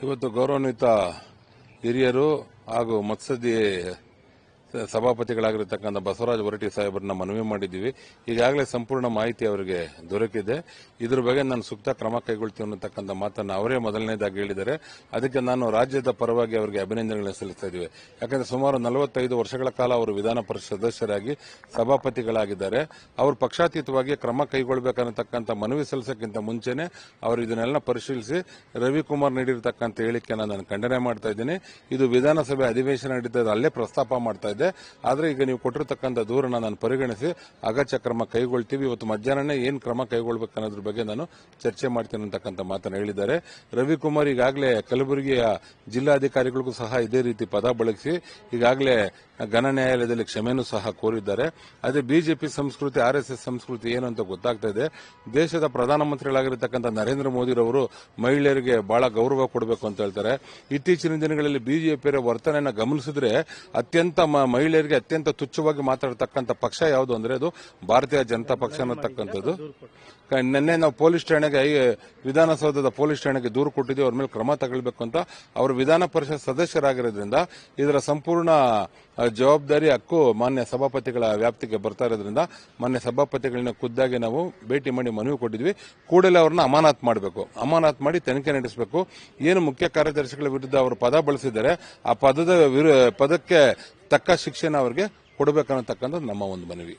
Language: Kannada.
ಇವತ್ತು ಗೌರವಾನ್ವಿತ ಹಿರಿಯರು ಹಾಗೂ ಮತ್ಸದ್ದಿ ಸಭಾಪತಿಗಳಾಗಿರ್ತಕ್ಕಂಥ ಬಸವರಾಜ ಹೊರಟಿ ಸಾಹೇಬರನ್ನ ಮನವಿ ಮಾಡಿದ್ದೀವಿ. ಈಗಾಗಲೇ ಸಂಪೂರ್ಣ ಮಾಹಿತಿ ಅವರಿಗೆ ದೊರಕಿದೆ. ಇದ್ರ ಬಗ್ಗೆ ನಾನು ಸೂಕ್ತ ಕ್ರಮ ಕೈಗೊಳ್ತೀವಿ ಅನ್ನತಕ್ಕಂಥ ಮಾತನ್ನು ಅವರೇ ಮೊದಲನೇದಾಗಿ ಹೇಳಿದ್ದಾರೆ. ಅದಕ್ಕೆ ನಾನು ರಾಜ್ಯದ ಪರವಾಗಿ ಅವರಿಗೆ ಅಭಿನಂದನೆಗಳನ್ನು ಸಲ್ಲಿಸ್ತಾ ಇದ್ದೀವಿ. ಯಾಕಂದ್ರೆ ಸುಮಾರು ನಲವತ್ತೈದು ವರ್ಷಗಳ ಕಾಲ ಅವರು ವಿಧಾನ ಪರಿಷತ್ ಸದಸ್ಯರಾಗಿ ಸಭಾಪತಿಗಳಾಗಿದ್ದಾರೆ. ಅವರು ಪಕ್ಷಾತೀತವಾಗಿ ಕ್ರಮ ಕೈಗೊಳ್ಳಬೇಕನ್ನತಕ್ಕಂಥ ಮನವಿ ಸಲ್ಲಿಸಕ್ಕಿಂತ ಮುಂಚೆನೆ ಅವರು ಇದನ್ನೆಲ್ಲ ಪರಿಶೀಲಿಸಿ ರವಿಕುಮಾರ್ ನೀಡಿರತಕ್ಕಂಥ ಹೇಳಿಕೆಯನ್ನು ನಾನು ಖಂಡನೆ ಮಾಡ್ತಾ ಇದ್ದೀನಿ. ಇದು ವಿಧಾನಸಭೆ ಅಧಿವೇಶನ ನಡೀತಾ ಅಲ್ಲೇ ಪ್ರಸ್ತಾಪ ಮಾಡ್ತಾ ಇದ್ದೆ ಆದರೆ ಈಗ ನೀವು ಕೊಟ್ಟಿರತಕ್ಕಂಥ ದೂರನ ನಾನು ಪರಿಗಣಿಸಿ, ಅಗತ್ಯ ಕ್ರಮ ಕೈಗೊಳ್ತೀವಿ. ಇವತ್ತು ಮಧ್ಯಾಹ್ನನೇ ಏನು ಕ್ರಮ ಕೈಗೊಳ್ಬೇಕು ಅನ್ನೋದ್ರ ಬಗ್ಗೆ ನಾನು ಚರ್ಚೆ ಮಾಡ್ತೀನಿ ಅಂತಕ್ಕಂಥ ಮಾತನ್ನು ಹೇಳಿದ್ದಾರೆ. ರವಿಕುಮಾರ್ ಈಗಾಗಲೇ ಕಲಬುರಗಿಯ ಜಿಲ್ಲಾಧಿಕಾರಿಗಳಿಗೂ ಸಹ ಇದೇ ರೀತಿ ಪದ ಬಳಸಿ, ಈಗಾಗಲೇ ಘನ ನ್ಯಾಯಾಲಯದಲ್ಲಿ ಕ್ಷಮೆನೂ ಸಹ ಕೋರಿದ್ದಾರೆ. ಅದೇ ಬಿಜೆಪಿ ಸಂಸ್ಕೃತಿ, ಆರ್ ಎಸ್ ಎಸ್ ಸಂಸ್ಕೃತಿ ಏನು ಅಂತ ಗೊತ್ತಾಗ್ತಾ ಇದೆ. ದೇಶದ ಪ್ರಧಾನಮಂತ್ರಿಗಳಾಗಿರ್ತಕ್ಕಂಥ ನರೇಂದ್ರ ಮೋದಿರವರು ಮಹಿಳೆಯರಿಗೆ ಬಹಳ ಗೌರವ ಕೊಡಬೇಕು ಅಂತ ಹೇಳ್ತಾರೆ. ಇತ್ತೀಚಿನ ದಿನಗಳಲ್ಲಿ ಬಿಜೆಪಿಯ ವರ್ತನೆಯನ್ನು ಗಮನಿಸಿದ್ರೆ ಅತ್ಯಂತ ಮಹಿಳೆಯರಿಗೆ ಅತ್ಯಂತ ತುಚ್ಛವಾಗಿ ಮಾತಾಡತಕ್ಕಂಥ ಪಕ್ಷ ಯಾವುದು ಅಂದ್ರೆ ಅದು ಭಾರತೀಯ ಜನತಾ ಪಕ್ಷ ಅನ್ನತಕ್ಕಂಥದ್ದು. ನಿನ್ನೆ ನಾವು ಪೊಲೀಸ್ ಠಾಣೆಗೆ ವಿಧಾನಸೌಧದ ಪೊಲೀಸ್ ಠಾಣೆಗೆ ದೂರು ಕೊಟ್ಟಿದ್ದೀವಿ, ಅವ್ರ ಮೇಲೆ ಕ್ರಮ ತಗೊಳ್ಬೇಕು ಅಂತ. ಅವರು ವಿಧಾನ ಪರಿಷತ್ ಸದಸ್ಯರಾಗಿರೋದ್ರಿಂದ, ಇದರ ಸಂಪೂರ್ಣ ಜವಾಬ್ದಾರಿ, ಹಕ್ಕು ಮಾನ್ಯ ಸಭಾಪತಿಗಳ ವ್ಯಾಪ್ತಿಗೆ ಬರ್ತಾ ಇರೋದ್ರಿಂದ, ಮಾನ್ಯ ಸಭಾಪತಿಗಳನ್ನ ಖುದ್ದಾಗಿ ನಾವು ಭೇಟಿ ಮಾಡಿ ಮನವಿ ಕೊಟ್ಟಿದ್ವಿ. ಕೂಡಲೇ ಅವ್ರನ್ನ ಅಮಾನತ್ ಮಾಡಬೇಕು. ಅಮಾನತ್ ಮಾಡಿ ತನಿಖೆ ನಡೆಸಬೇಕು. ಏನು ಮುಖ್ಯ ಕಾರ್ಯದರ್ಶಿಗಳ ವಿರುದ್ಧ ಅವರು ಪದ ಬಳಸಿದ್ದಾರೆ, ಆ ಪದದ ಪದಕ್ಕೆ ತಕ್ಕ ಶಿಕ್ಷೆನ ಅವರಿಗೆ ಕೊಡಬೇಕನ್ನತಕ್ಕಂಥದ್ದು ನಮ್ಮ ಒಂದು ಮನವಿ.